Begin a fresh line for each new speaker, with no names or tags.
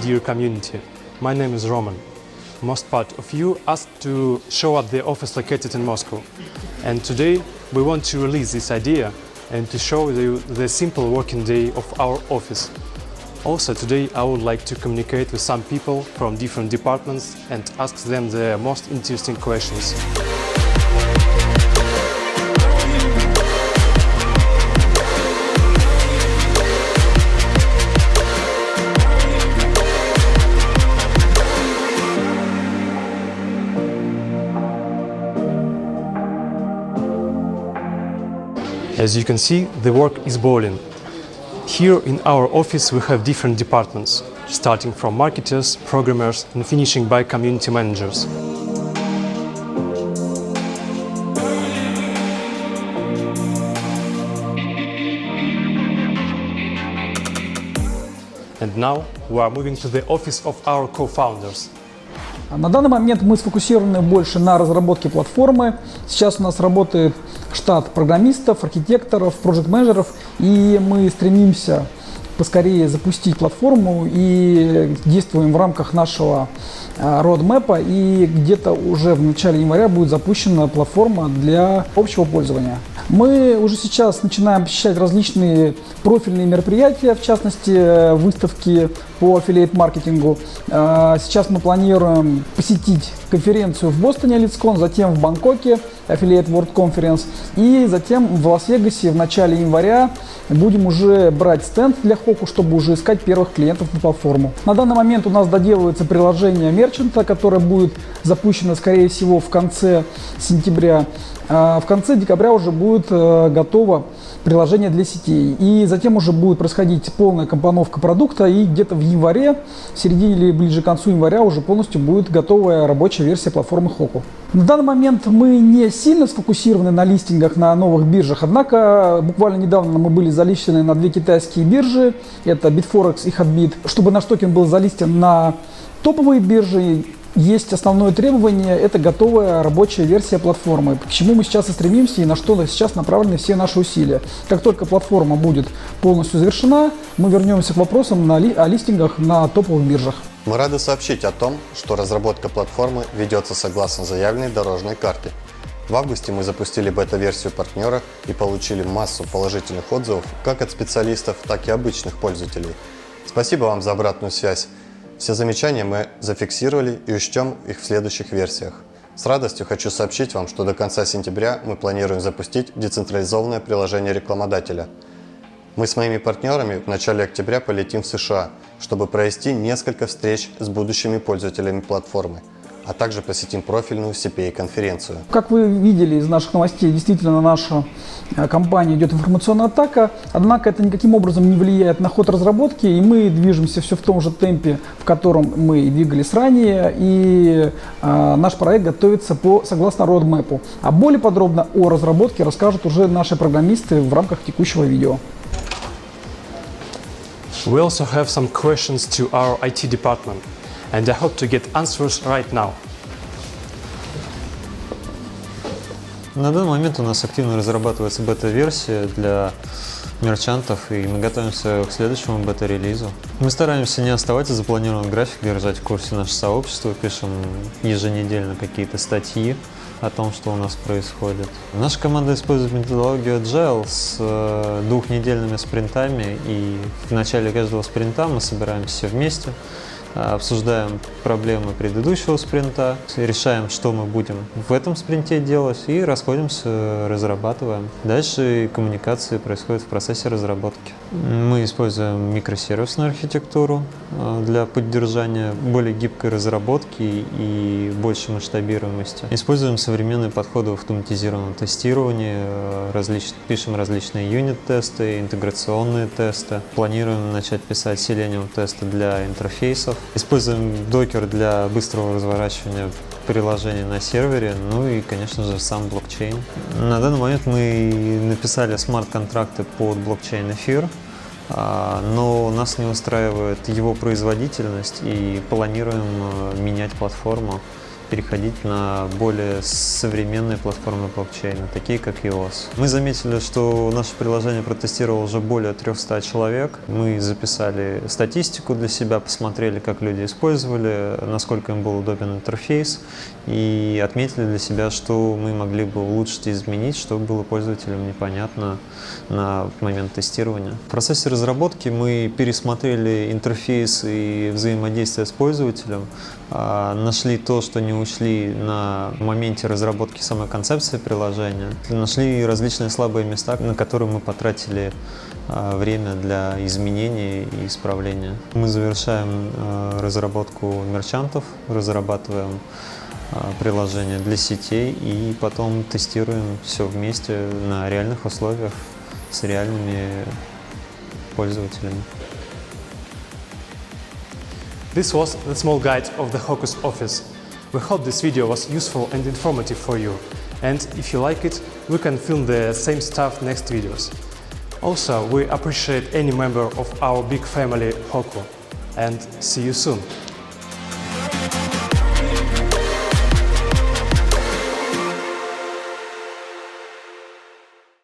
Dear community. My name is Roman. Most part of you asked to show up the office located in Moscow. And today we want to release this idea and to show you the simple working day of our office. Also, today I would like to communicate with some people from different departments and ask them the most interesting questions. As you can see, the work is boiling. Here in our office we have different departments, starting from marketers, programmers and finishing by community managers. And now we are moving to the office of our co-founders.
На данный момент мы сфокусированы больше на разработке платформы. Сейчас у нас работает штат программистов, архитекторов, проект-менеджеров, и мы стремимся поскорее запустить платформу и действуем в рамках нашего родмэпа и где-то уже в начале января будет запущена платформа для общего пользования. Мы уже сейчас начинаем посещать различные профильные мероприятия, в частности выставки по аффилиейт-маркетингу. Сейчас мы планируем посетить конференцию в Бостоне Лидскон, затем в Бангкоке Affiliate World Conference и затем в Лас-Вегасе в начале января будем уже брать стенд для Хоку, чтобы уже искать первых клиентов на платформу. На данный момент у нас доделывается приложение мерчанта, которое будет запущено, скорее всего, в конце сентября. А в конце декабря уже будет э, готово приложение для сетей. И затем уже будет происходить полная компоновка продукта, и где-то в январе, в середине или ближе к концу января уже полностью будет готовая рабочая версия платформы Хоку. На данный момент мы не сильно сфокусированы на листингах на новых биржах, однако буквально недавно мы были залищены на две китайские биржи, это Bitforex и Hotbit. Чтобы наш токен был залистен на топовые биржи, есть основное требование – это готовая рабочая версия платформы, к чему мы сейчас и стремимся и на что сейчас направлены все наши усилия. Как только платформа будет полностью завершена, мы вернемся к вопросам на ли, о листингах на топовых биржах.
Мы рады сообщить о том, что разработка платформы ведется согласно заявленной дорожной карте. В августе мы запустили бета-версию партнера и получили массу положительных отзывов как от специалистов, так и обычных пользователей. Спасибо вам за обратную связь. Все замечания мы зафиксировали и учтем их в следующих версиях. С радостью хочу сообщить вам, что до конца сентября мы планируем запустить децентрализованное приложение рекламодателя. Мы с моими партнерами в начале октября полетим в США, чтобы провести несколько встреч с будущими пользователями платформы – а также посетим профильную CPA-конференцию.
Как вы видели из наших новостей, действительно наша э, компания идет информационная атака, однако это никаким образом не влияет на ход разработки, и мы движемся все в том же темпе, в котором мы двигались ранее, и э, наш проект готовится по согласно roadmap. А более подробно о разработке расскажут уже наши программисты в рамках текущего видео.
We also have some questions to our IT department. And I hope to get answers right now.
На данный момент у нас активно разрабатывается бета-версия для мерчантов, и мы готовимся к следующему бета-релизу. Мы стараемся не оставать за запланированный график, держать в курсе наше сообщество, пишем еженедельно какие-то статьи о том, что у нас происходит. Наша команда использует методологию Agile с э, двухнедельными спринтами, и в начале каждого спринта мы собираемся все вместе, обсуждаем проблемы предыдущего спринта, решаем, что мы будем в этом спринте делать и расходимся, разрабатываем. Дальше коммуникации происходят в процессе разработки. Мы используем микросервисную архитектуру а, для поддержания более гибкой разработки и большей масштабируемости. Используем современные подходы в автоматизированном тестировании, а, различ... пишем различные юнит-тесты, интеграционные тесты. Планируем начать писать Selenium тесты для интерфейсов. Используем Docker для быстрого разворачивания приложений на сервере, ну и, конечно же, сам блокчейн. На данный момент мы написали смарт-контракты под блокчейн эфир, а, но нас не устраивает его производительность и планируем э, менять платформу переходить на более современные платформы блокчейна, такие как EOS. Мы заметили, что наше приложение протестировало уже более 300 человек. Мы записали статистику для себя, посмотрели, как люди использовали, насколько им был удобен интерфейс и отметили для себя, что мы могли бы улучшить и изменить, чтобы было пользователям непонятно на момент тестирования. В процессе разработки мы пересмотрели интерфейс и взаимодействие с пользователем, а, нашли то, что не учли на моменте разработки самой концепции приложения, нашли различные слабые места, на которые мы потратили а, время для изменений и исправления. Мы завершаем а, разработку мерчантов, разрабатываем а, приложение для сетей и потом тестируем все вместе на реальных условиях с реальными пользователями.
This was the small guide of the Hocus office. We hope this video was useful and informative for you. And if you like it, we can film the same stuff next videos. Also, we appreciate any member of our big family Hoku. And see you soon.